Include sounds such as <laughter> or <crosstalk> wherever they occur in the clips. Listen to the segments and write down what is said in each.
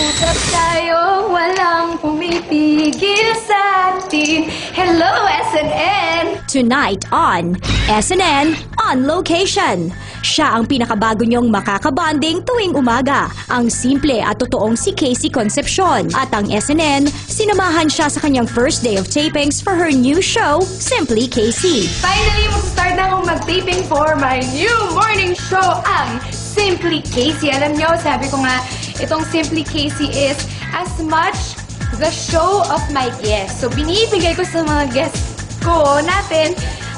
Usap tayo, walang pumipigil sa atin. Hello, SNN! Tonight on SNN On Location. Siya ang pinakabago niyong makakabanding tuwing umaga. Ang simple at totoong si Casey Concepcion. At ang SNN, sinamahan siya sa kanyang first day of tapings for her new show, Simply Casey. Finally, mag-start na akong mag-taping for my new morning show, ang Simply Casey. Alam niyo, sabi ko nga, itong Simply Casey is as much the show of my guests. So, binibigay ko sa mga guests ko natin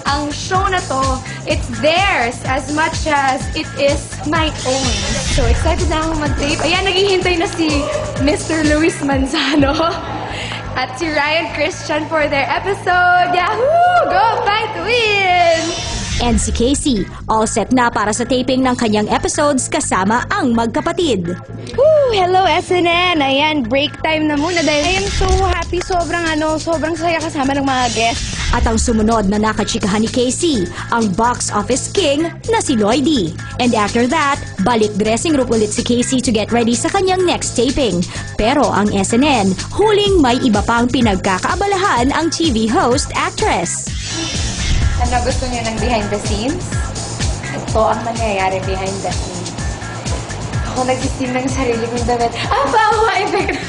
ang show na to, it's theirs as much as it is my own. So, excited na akong mag-tape. Ayan, naghihintay na si Mr. Luis Manzano <laughs> at si Ryan Christian for their episode. Yahoo! And si Casey, all set na para sa taping ng kanyang episodes kasama ang magkapatid. Woo! Hello, SNN! Ayan, break time na muna dahil I am so happy. Sobrang ano, sobrang saya kasama ng mga guests. At ang sumunod na nakachikahan ni Casey, ang box office king na si Lloydie. And after that, balik dressing room ulit si Casey to get ready sa kanyang next taping. Pero ang SNN, huling may iba pang pinagkakaabalahan ang TV host actress. Ano gusto niyo ng behind the scenes? Ito ang nangyayari behind the scenes. Ako nagsisteam ng sarili kong damit. Ah, bawa! Effect! <laughs>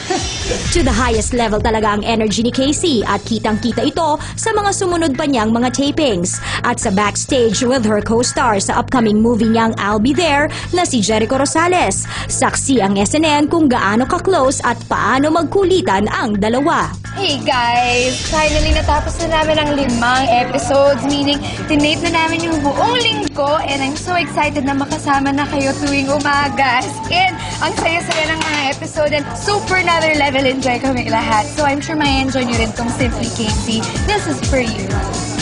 To the highest level talaga ang energy ni Casey at kitang-kita ito sa mga sumunod pa niyang mga tapings. At sa backstage with her co-star sa upcoming movie niyang I'll Be There na si Jericho Rosales. Saksi ang SNN kung gaano ka-close at paano magkulitan ang dalawa. Hey guys! Finally natapos na namin ang limang episodes, meaning tinape na namin yung buong linggo and I'm so excited na makasama na kayo tuwing umaga. In, ang saya-saya ng mga episode and super another level enjoy kami lahat. So I'm sure may enjoy nyo rin tong Simply Casey. This is for you.